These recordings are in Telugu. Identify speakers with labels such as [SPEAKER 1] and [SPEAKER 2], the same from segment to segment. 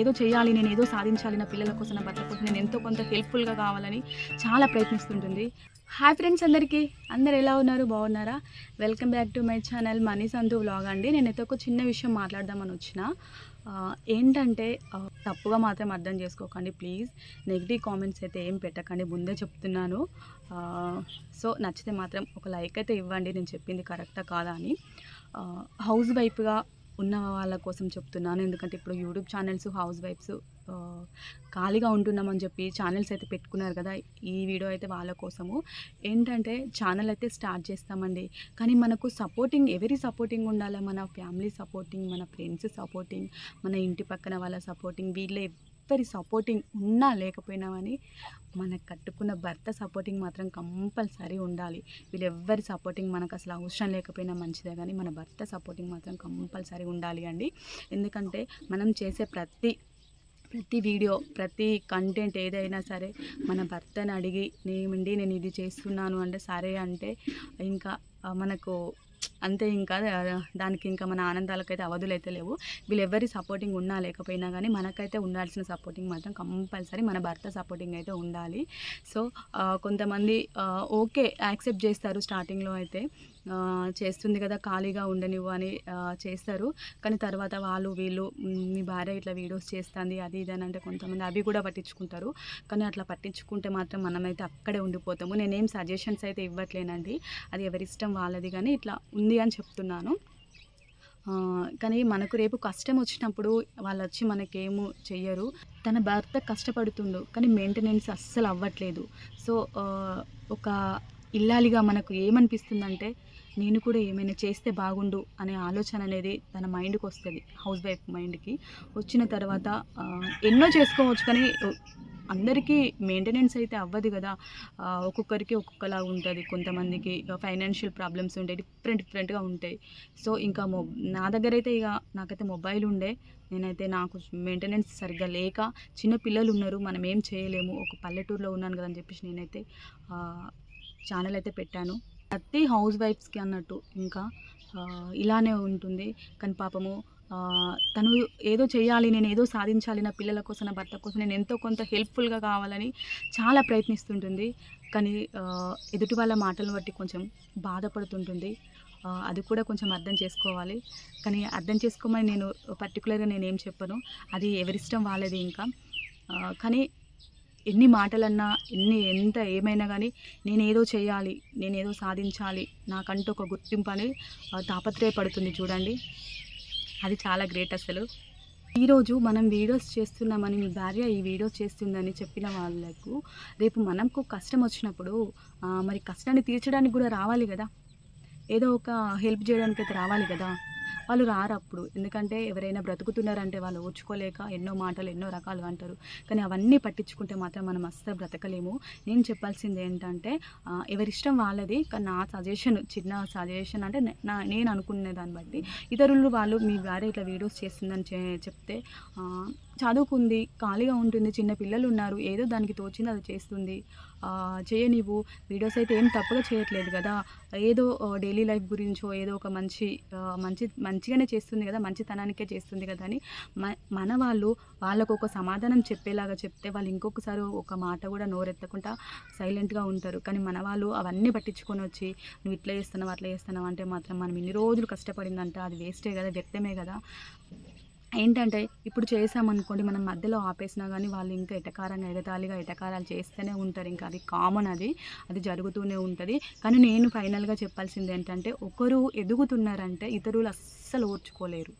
[SPEAKER 1] ఏదో చేయాలి నేను ఏదో సాధించాలి నా పిల్లల కోసం నా భర్త కోసం నేను ఎంతో కొంత హెల్ప్ఫుల్గా కావాలని చాలా ప్రయత్నిస్తుంటుంది. హాయ్ ఫ్రెండ్స్ అందరికీ అందరు ఎలా ఉన్నారు? బాగున్నారా? Welcome back to my channel Mani Santu vlog అండి. నేను అయితే ఒక చిన్న విషయం మాట్లాడదామని వచ్చిన. ఏంటంటే తప్పుగా మాత్రం అర్థం చేసుకోకండి ప్లీజ్ నెగిటివ్ కామెంట్స్ అయితే ఏం పెట్టకండి ముందే చెప్తున్నాను. సో నచ్చితే మాత్రం ఒక లైక్ అయితే ఇవ్వండి నేను చెప్పింది కరెక్టా కాదా అని. హౌస్ వైఫ్గా ఉన్న వాళ్ళ కోసం చెప్తున్నాను. ఎందుకంటే ఇప్పుడు యూట్యూబ్ ఛానల్స్ హౌస్ వైఫ్స్ ఖాళీగా ఉంటున్నామని చెప్పి ఛానల్స్ అయితే పెట్టుకున్నారు కదా ఈ వీడియో అయితే వాళ్ళ కోసము. ఏంటంటే ఛానల్ అయితే స్టార్ట్ చేస్తామండి. కానీ మనకు సపోర్టింగ్ ఎవరి సపోర్టింగ్ ఉండాలి? మన ఫ్యామిలీ సపోర్టింగ్ మన ఫ్రెండ్స్ సపోర్టింగ్ మన ఇంటి పక్కన వాళ్ళ సపోర్టింగ్ వీళ్ళే ఎవరి సపోర్టింగ్ ఉన్నా లేకపోయినా కానీ మనకు కట్టుకున్న భర్త సపోర్టింగ్ మాత్రం కంపల్సరీ ఉండాలి. వీళ్ళెవ్వరి సపోర్టింగ్ మనకు అసలు అవసరం లేకపోయినా మంచిదే కానీ మన భర్త సపోర్టింగ్ మాత్రం కంపల్సరీ ఉండాలి అండి. ఎందుకంటే మనం చేసే ప్రతి ప్రతి వీడియో ప్రతి కంటెంట్ ఏదైనా సరే మన భర్తని అడిగి నేమండి నేను ఇది చేస్తున్నాను అంటే సరే అంటే ఇంకా మనకు అంతే ఇంకా దానికి ఇంకా మన ఆనందాలకైతే అవధులైతే లేవు. వీళ్ళెవ్వరి సపోర్టింగ్ ఉన్నా లేకపోయినా కానీ మనకైతే ఉండాల్సిన సపోర్టింగ్ మాత్రం కంపల్సరీ మన భర్త సపోర్టింగ్ అయితే ఉండాలి. సో కొంతమంది ఓకే యాక్సెప్ట్ చేస్తారు స్టార్టింగ్లో అయితే. చేస్తుంది కదా ఖాళీగా ఉండనివ్వు అని చేస్తారు. కానీ తర్వాత వాళ్ళు వీళ్ళు మీ భార్య ఇట్లా వీడియోస్ చేస్తుంది అది ఇది అని అంటే కొంతమంది అవి కూడా పట్టించుకుంటారు. కానీ అట్లా పట్టించుకుంటే మాత్రం మనమైతే అక్కడే ఉండిపోతాము. నేనేం సజెషన్స్ అయితే ఇవ్వట్లేనండి. అది ఎవరిష్టం వాళ్ళది కానీ ఇట్లా ఉంది అని చెప్తున్నాను. కానీ మనకు రేపు కష్టం వచ్చినప్పుడు వాళ్ళు వచ్చి మనకేమో చెయ్యరు. తన భర్త కష్టపడుతుండు కానీ మెయింటెనెన్స్ అస్సలు అవ్వట్లేదు. సో ఒక ఇల్లాలిగా మనకు ఏమనిపిస్తుందంటే నేను కూడా ఏమైనా చేస్తే బాగుండు అనే ఆలోచన అనేది తన మైండ్కి వస్తుంది. హౌస్ వైఫ్ మైండ్కి వచ్చిన తర్వాత ఎన్నో చేసుకోవచ్చు కానీ అందరికీ మెయింటెనెన్స్ అయితే అవ్వదు కదా. ఒక్కొక్కరికి ఒక్కొక్కలా ఉంటుంది. కొంతమందికి ఫైనాన్షియల్ ప్రాబ్లమ్స్ ఉంటాయి డిఫరెంట్ డిఫరెంట్గా ఉంటాయి. సో ఇంకా మొ నా దగ్గర అయితే ఇక నాకైతే మొబైల్ ఉండే. నేనైతే నాకు మెయింటెనెన్స్ సరిగ్గా లేక చిన్న పిల్లలు ఉన్నారు మనం ఏం చేయలేము. ఒక పల్లెటూరులో ఉన్నాను కదా అని చెప్పేసి నేనైతే ఛానల్ అయితే పెట్టాను. ప్రతి హౌస్ వైఫ్స్కి అన్నట్టు ఇంకా ఇలానే ఉంటుంది. కానీ పాపము తను ఏదో చేయాలి నేను ఏదో సాధించాలి నా పిల్లల కోసం నా భర్త కోసం నేను ఎంతో కొంత హెల్ప్ఫుల్గా కావాలని చాలా ప్రయత్నిస్తుంటుంది. కానీ ఎదుటి వాళ్ళ మాటలను బట్టి కొంచెం బాధపడుతుంటుంది. అది కూడా కొంచెం అర్థం చేసుకోవాలి. కానీ అర్థం చేసుకోమని నేను పర్టికులర్గా నేను ఏం చెప్పను. అది ఎవరిష్టం వాళ్ళది ఇంకా. కానీ ఎన్ని మాటలన్నా ఎన్ని ఎంత ఏమైనా కానీ నేనేదో చేయాలి నేనేదో సాధించాలి నాకంటూ ఒక గుర్తింపు అనేది తాపత్రయపడుతుంది చూడండి. అది చాలా గ్రేట్ అసలు. ఈరోజు మనం వీడియోస్ చేస్తున్నామని మీ భార్య ఈ వీడియోస్ చేస్తుందని చెప్పిన వాళ్ళకు రేపు మనకు కష్టం వచ్చినప్పుడు మరి కష్టాన్ని తీర్చడానికి కూడా రావాలి కదా. ఏదో ఒక హెల్ప్ చేయడానికి అయితే రావాలి కదా. వాళ్ళు రారు అప్పుడు ఎందుకంటే ఎవరైనా బ్రతుకుతున్నారంటే వాళ్ళు ఓర్చుకోలేక ఎన్నో మాటలు ఎన్నో రకాలు అంటారు. కానీ అవన్నీ పట్టించుకుంటే మాత్రం మనం అస్సలు బ్రతకలేము. నేను చెప్పాల్సింది ఏంటంటే ఎవరిష్టం వాళ్ళది. కానీ నా సజెషన్ చిన్న సజెషన్ అంటే నా నేను అనుకునే దాన్ని బట్టి. ఇతరులు వాళ్ళు మీ భార్య ఇట్లా వీడియోస్ చేస్తుందని చెప్తే చదువుకుంది ఖాళీగా ఉంటుంది చిన్న పిల్లలు ఉన్నారు ఏదో దానికి తోచింది అది చేస్తుంది. చేయనివ్వు. వీడియోస్ అయితే ఏం తప్పుగా చేయట్లేదు కదా. ఏదో డైలీ లైఫ్ గురించో ఏదో ఒక మంచి మంచి మంచిగానే చేస్తుంది కదా మంచితనానికే చేస్తుంది కదా అని మ- మన వాళ్ళు వాళ్ళకు ఒక సమాధానం చెప్పేలాగా చెప్తే వాళ్ళు ఇంకొకసారి ఒక మాట కూడా నోరెత్తకుండా సైలెంట్గా ఉంటారు. కానీ మన వాళ్ళు అవన్నీ పట్టించుకొని వచ్చి నువ్వు ఇట్లా చేస్తున్నావు అట్లా చేస్తున్నావు అంటే మాత్రం మనం ఇన్ని రోజులు కష్టపడిందంటే అది వేస్టే కదా వ్యక్తమే కదా. ఏంటంటే ఇప్పుడు చేసామనుకోండి మనం మధ్యలో ఆపేసినా కానీ వాళ్ళు ఇంకా ఎటకారంగా ఎగతాళిగా ఎటకారాలు చేస్తూనే ఉంటారు. ఇంకా అది కామన్ అది. అది జరుగుతూనే ఉంటుంది. కానీ నేను ఫైనల్గా చెప్పాల్సింది ఏంటంటే ఒకరు ఎదుగుతున్నారంటే ఇతరులు అస్సలు ఓర్చుకోలేరు.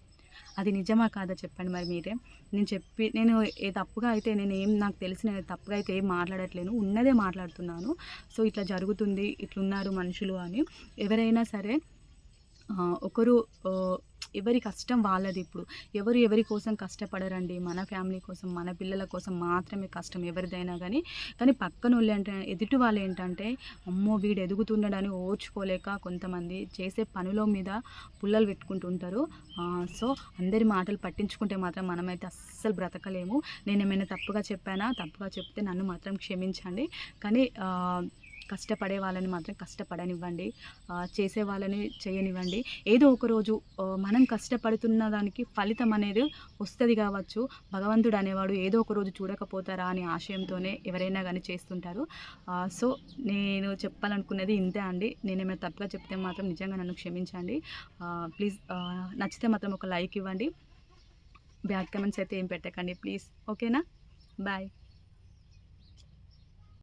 [SPEAKER 1] అది నిజమా కాదా చెప్పండి మరి మీరే. నేను చెప్పి నేను ఏ తప్పుగా అయితే నేను ఏం నాకు తెలిసి నేను తప్పుగా అయితే ఏం మాట్లాడట్లేను. ఉన్నదే మాట్లాడుతున్నాను. సో ఇట్లా జరుగుతుంది ఇట్లున్నారు మనుషులు అని. ఎవరైనా సరే ఒకరు ఎవరి కష్టం వాళ్ళది ఇప్పుడు. ఎవరు ఎవరి కోసం కష్టపడరండి. మన ఫ్యామిలీ కోసం మన పిల్లల కోసం మాత్రమే కష్టం ఎవరిదైనా కానీ కానీ పక్కన వాళ్ళు అంటే ఎదుటి వాళ్ళు ఏంటంటే అమ్మో వీడు ఎదుగుతున్నాడని ఓర్చుకోలేక కొంతమంది చేసే పనుల మీద పుల్లలు పెట్టుకుంటుంటారు. సో అందరి మాటలు పట్టించుకుంటే మాత్రం మనమైతే అస్సలు బ్రతకలేము. నేను ఏమైనా తప్పుగా చెప్పానా? తప్పుగా చెప్తే నన్ను మాత్రం క్షమించండి. కానీ కష్టపడే వాళ్ళని మాత్రం కష్టపడనివ్వండి. చేసే వాళ్ళని చేయనివ్వండి. ఏదో ఒక రోజు మనం కష్టపడుతున్న దానికి ఫలితం అనేది వస్తుంది కావచ్చు. భగవంతుడు అనేవాడు ఏదో ఒక రోజు చూడకపోతారా అనే ఆశయంతోనే ఎవరైనా కానీ చేస్తుంటారు. సో నేను చెప్పాలనుకున్నది ఇంతే అండి. నేను ఏమైనా తప్పుగా చెప్తే మాత్రం నిజంగా నన్ను క్షమించండి. ప్లీజ్ నచ్చితే మాత్రం ఒక లైక్ ఇవ్వండి. బ్యాడ్ కమెంట్స్ అయితే ఏం పెట్టకండి ప్లీజ్. ఓకేనా? బాయ్.